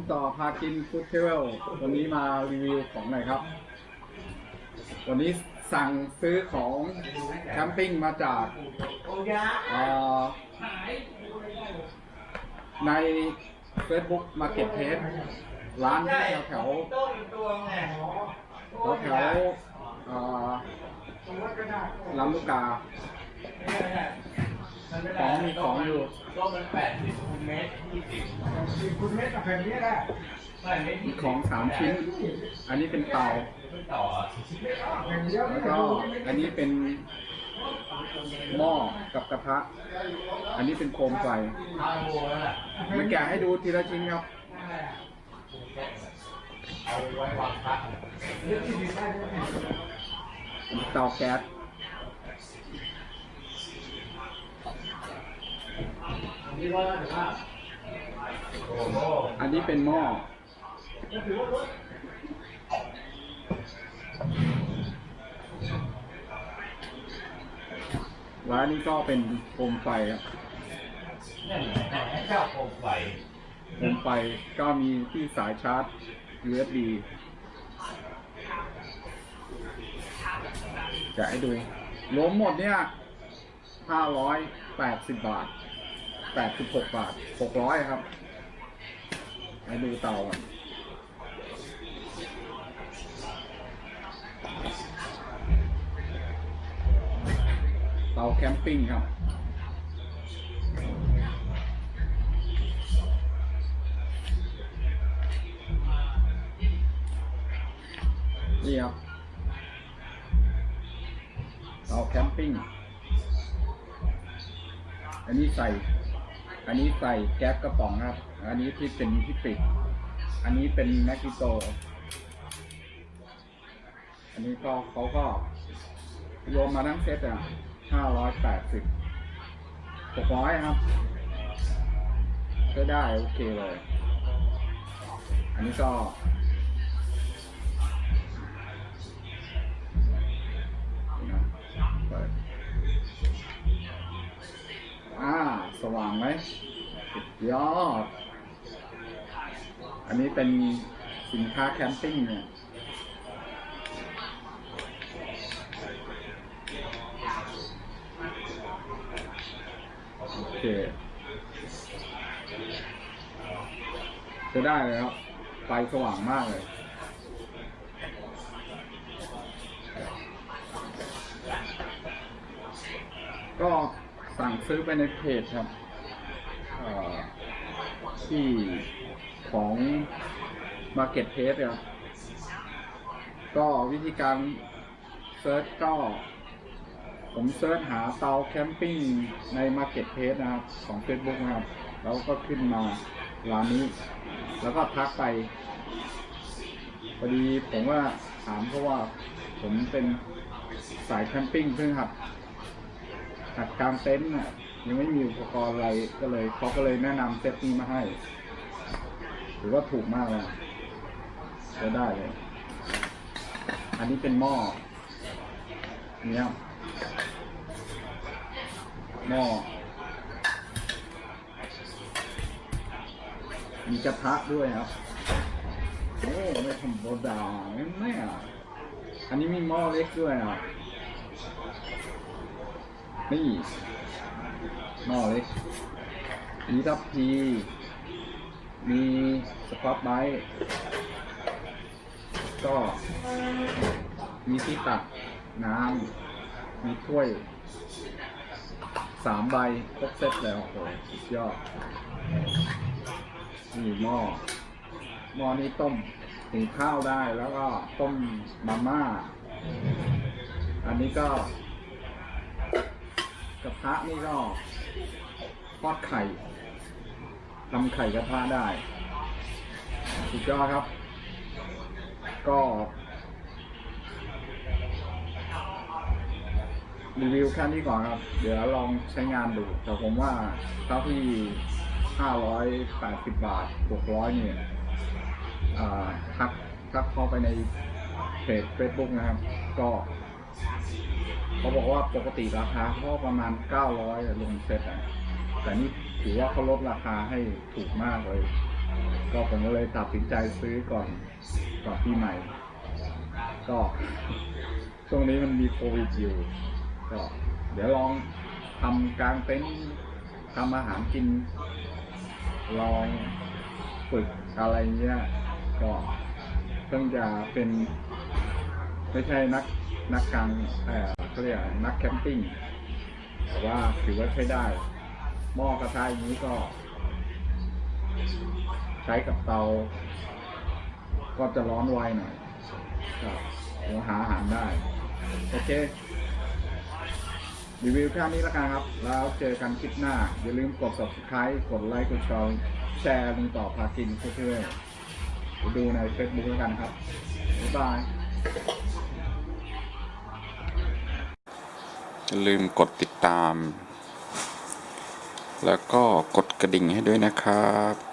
ลุงต่อพากินฟู้ดเทเวลวันนี้มารีวิวของหน่อยครับ วันนี้สั่งซื้อของแคมปิ้งมาจากใน Facebook Marketplace ร้านแถวแถวแถวแถวลำลูกกา ของมีของอยู่ก็มันแปดสิบคูณเมตรยี่สิบคุณเม็ดกับแผ่นนี้แหละไม่เมตรมียี่ของสามชิ้น อันนี้เป็นเตาไม่ต่ออะแผ่นเดียวแล้วก็อันนี้เป็นหม้อกับกระทะอันนี้เป็นโคมไฟทางโบนั่นแหละมาแกะให้ดูทีละชิ้นครับ เอาไว้วางพักเตาแก๊สนี่ว่าถือว่าโอ้โอันนี้เป็นหม้อแล้วอันนี้ก็เป็นโคมไฟครับนี่แหละเจ้าโคมไฟโคมไฟก็มีที่สายชาร์จ USB จะให้ดูรวมหมดเนี่ย 580 บาท 86บาท600ครับให้ดูเตาก่อนเตาแคมปิ้งครับนี่ครับเตาแคมปิ้ง อันนี้ใส่ อันนี้ใส่แก๊สกระป๋องครับ อันนี้ที่เป็นที่ปิด อันนี้เป็นแมกกิโต อันนี้ก็เขาก็รวมมาทั้งเซตอะห้าร้อยแปดสิบหกร้อยครับ ก็ได้โอเคเลย อันนี้ก็นะเปิดอ่า สว่างไหมยอด อันนี้เป็นสินค้าแคมปิ้งเนี่ยโอเคจะได้เลยครับไฟสว่างมากเลยก็ ซื้อไปในเพจครับที่ของ Market p l a c e ครับ ก็วิธีการเซิร์ชก็ ผมเซิร์ชหาเตาแคมปิ้งใน Market p l a c e นะครับ ของ Facebook นะครับ แล้วก็ขึ้นมาร้านนี้ แล้วก็ทักไปพอดีผมว่าถามเพราะว่าผมเป็นสายแคมปิ้งเพิ่งหัด หัดกางเต็นท์น่ะยังไม่มีอุปกรณ์อะไรก็เลยเขาก็เลยแนะนำเซตนี้มาให้ถือว่าถูกมากเลยจะได้เลย อันนี้เป็นหม้อเนี่ยหม้อมีกระทะด้วยครับโอ้ไม่ธรรมดาแม่อันนี้มีหม้อเล็กด้วยอะ นี่หม้อเล็กมีทัพพีมีสครับไบต์ก็มีที่ตักน้ำมีถ้วยสามใบครบเซตแล้วโอ้โหสุดยอดนี่หม้อหม้อนี้ต้มหุงข้าวได้แล้วก็ต้มมาม่า อันนี้ก็ กระทะนี่ก็ทอดไข่ทำไข่กระทะได้สุดยอดครับ ก็รีวิวแค่นี้ก่อนครับ เดี๋ยวลองใช้งานดู แต่ผมว่าเท่าที่ 580 บาท 600 เนี่ยทักทักเข้าไปในเพจ Facebook นะครับ ก็ เขาบอกว่าปกติราคาเขาประมาณ 900ลงเซ็ตอะแต่นี่ถือว่าเขาลดราคาให้ถูกมากเลย ก็ผมก็เลยตัดสินใจซื้อก่อนก่อนปีใหม่ ก็ช่วงนี้มันมีโควิดอยู่ก็เดี๋ยวลองทำกลางเต็นท์ทำอาหารกิน ลองฝึกอะไรเงี้ย ก็เพิ่งจะเป็น ไม่ใช่นักนักกลางเออเขาเรียกนักแคมปิ้งแต่ว่าถือว่าใช้ได้หม้อกระทะอย่างนี้ก็ ใช้กับเตา ก็จะร้อนไวหน่อยก็หัวหาอาหารได้ โอเค รีวิวแค่นี้แล้วกันครับ แล้วเจอกันคลิปหน้า อย่าลืมกด subscribe กดไลค์กดแชร์แชร์ลงต่อพากินเพื่อนๆดูใน Facebook แล้วกันครับ บ๊ายบาย อย่าลืมกดติดตาม แล้วก็กดกระดิ่งให้ด้วยนะครับ